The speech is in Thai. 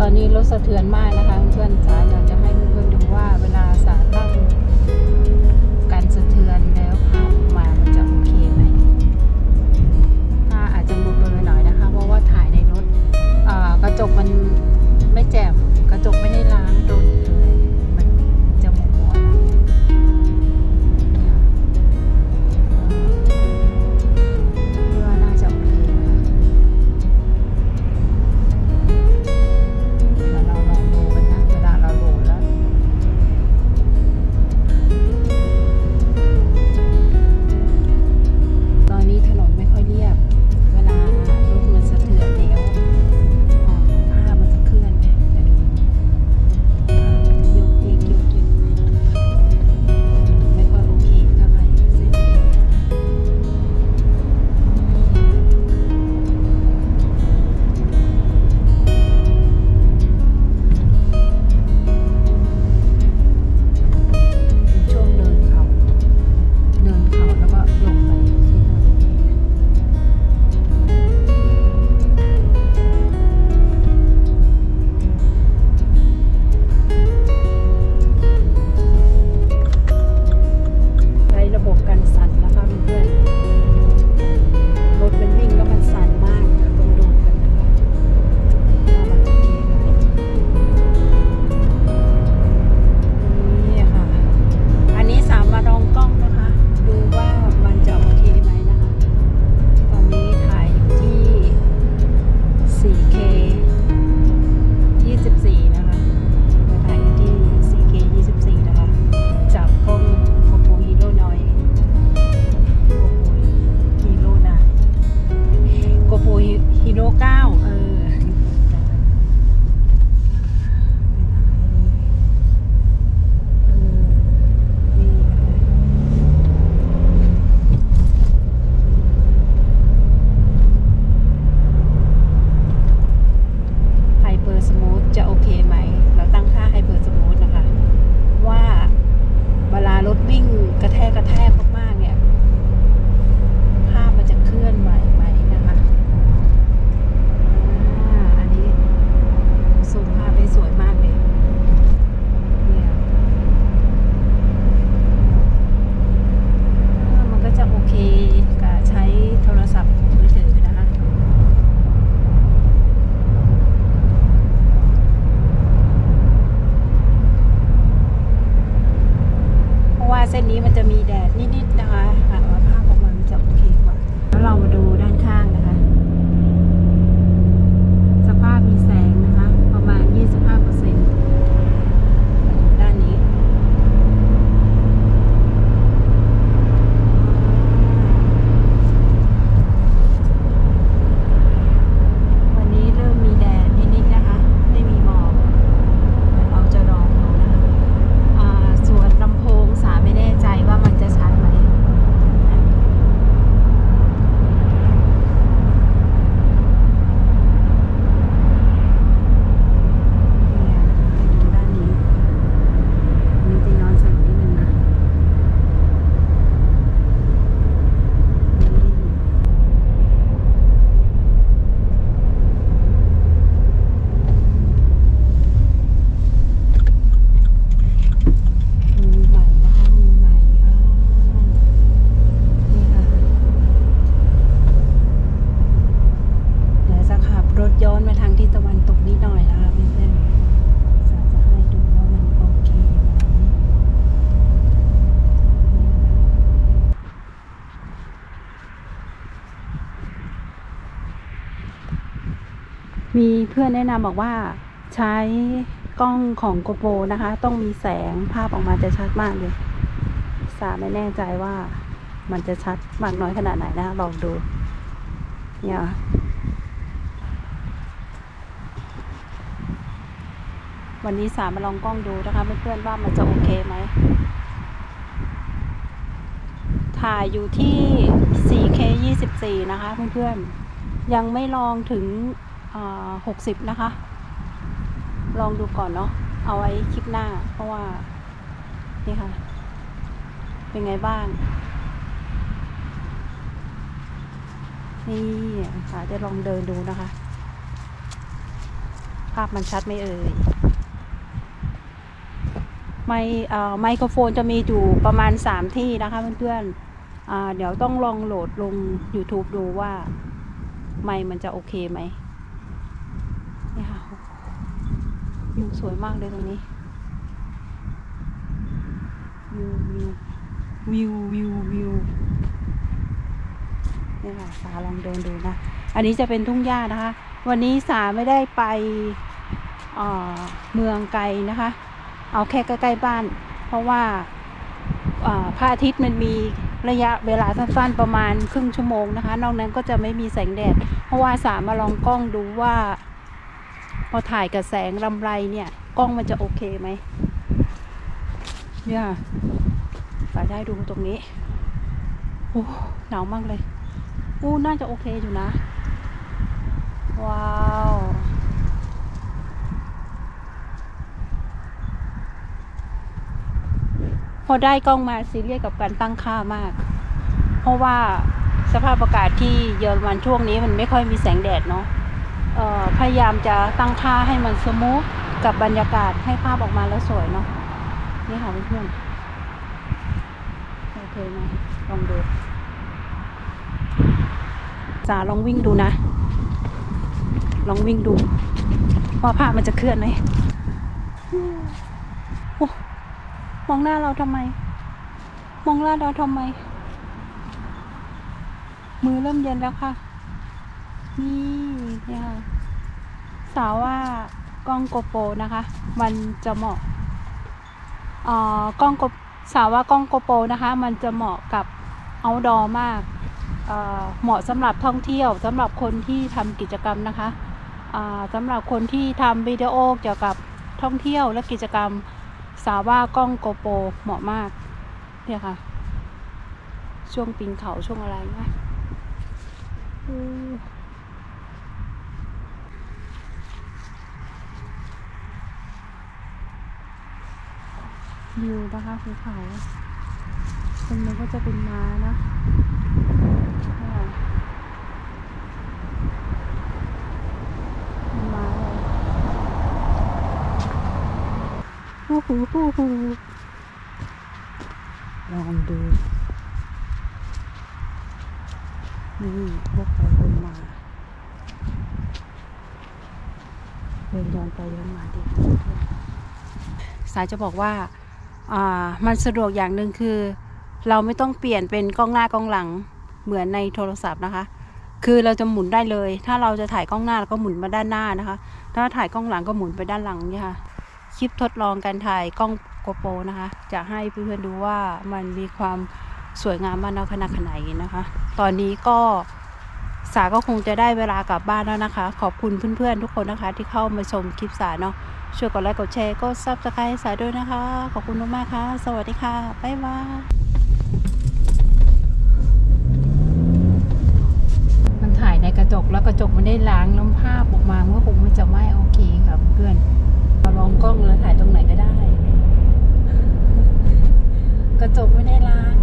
ตอนนี้รถสะเทือนมากนะคะ เพื่อนๆจ๋าอยากจะให้เพื่อนๆดูว่าเวลาสาตั้งการสะเทือนแล้วภาพมามันจะโอเคไหมถ้าอาจจะเบลอๆหน่อยนะคะ เพราะว่าถ่ายในรถกระจกมัน เก้าเอ มีเพื่อนแนะนำบอกว่าใช้กล้องของโกโปรนะคะ ต้องมีแสงภาพออกมาจะชัดมากเลย สาไม่แน่ใจว่ามันจะชัดมากน้อยขนาดไหนนะลองดู เนี่ยค่ะวันนี้สามมาลองกล้องดูนะคะเพื่อนๆว่ามันจะโอเคไหม ถ่ายอยู่ที่ 4K 24 นะคะเพื่อนๆ ยังไม่ลองถึง 60นะคะ ลองดูก่อนเนาะเอาไว้คลิปหน้า เพราะว่านี่ค่ะ เป็นไงบ้าง นี่ค่ะจะลองเดินดูนะคะ ภาพมันชัดไหมเอ่ยไมค์เอ่อไมโครโฟนจะมีอยู่ประมาณ 3 ที่นะคะเพื่อนๆเดี๋ยวต้องลองโหลดลง YouTube ดูว่า ไมมันจะโอเคไหมนี่ค่ะ วิวสวยมากเลยตรงนี้ วิววิววิววิววิวนี่ค่ะสาลองเดินดูนะ อันนี้จะเป็นทุ่งหญ้านะคะ วันนี้สาไม่ได้ไปเอ่อเมืองไกลนะคะ เอาแค่ใกล้ๆบ้าน เพราะว่าอ่อพระอาทิตย์มันมีระยะเวลาสั้นๆประมาณครึ่งชั่วโมงนะคะ นอกนั้นก็จะไม่มีแสงแดด เพราะว่าสามาลองกล้องดูว่า อถ่ายกับแสงลำไรเนี่ย กล้องมันจะโอเคไหมเนี่ยสายได้ดูตรงนี้โอ้หนาวมากเลยอู้น่าจะโอเคอยู่นะ ว้าวพอได้กล้องมาซีเรียสกับการตั้งค่ามาก เพราะว่าสภาพอากาศที่เยอรมันช่วงนี้มันไม่ค่อยมีแสงแดดเนาะ พยายามจะตั้งค่าให้มันสมูทกับบรรยากาศให้ภาพออกมาแล้วสวยเนาะนี่ค่ะเพื่อนๆโอเคไหมลองดูสาลองวิ่งดูนะ ลองวิ่งดู ว่าภาพมันจะเคลื่อนไหมโอ้มองหน้าเราทำไม มองหน้าเราทำไม มือเริ่มเย็นแล้วค่ะ นี่ นี่ค่ะ สาวว่ากล้องโกโปรนะคะ มันจะเหมาะเอ่อกล้องโกสาวว่ากล้องโกโปรนะคะ มันจะเหมาะกับ outdoor มากเอ่อเหมาะสำหรับท่องเที่ยวสำหรับคนที่ทำกิจกรรมนะคะอ่าสำหรับคนที่ทำวิดีโอเกี่ยวกับท่องเที่ยวและกิจกรรมสาวว่ากล้องโกโปรเหมาะมากเนี่ยค่ะ ช่วงปีนเขาช่วงอะไรนะ วิวนะคะภูเขาตรงนี้ก็จะเป็นม้านะม้าเลยฮู้ฮู้ฮู้ฮู้ลองดู นี่พวกเราวนมาเดินย้อนไปย้อนมาดีสายจะบอกว่า มันสะดวกอย่างหนึ่งคือ เราไม่ต้องเปลี่ยนเป็นกล้องหน้ากล้องหลังเหมือนในโทรศัพท์นะคะ คือเราจะหมุนได้เลย ถ้าเราจะถ่ายกล้องหน้าเราก็หมุนมาด้านหน้านะคะ ถ้าถ่ายกล้องหลังก็หมุนไปด้านหลังเนี่ยค่ะคลิปทดลองการถ่ายกล้องโกโปรนะคะ จะให้เพื่อนๆดูว่ามันมีความสวยงามมากน้อยขนาดไหนนะคะ ตอนนี้ก็สาก็คงจะได้เวลากลับบ้านแล้วนะคะ ขอบคุณเพื่อนๆทุกคนนะคะ ที่เข้ามาชมคลิปสาเนาะ ช่วยกดไลค์กดแชร์กดซับสไครต์ให้สายด้วยนะคะ ขอบคุณมากๆค่ะ สวัสดีค่ะ บ๊ายบายมันถ่ายในกระจกแล้วกระจกมันได้ล้างน้ำภาพออกมาเมันก็คงไม่จะไม่โอเคครับเพื่อนเราลองกล้องแล้วถ่ายตรงไหนก็ได้ กระจกไม่ได้ล้าง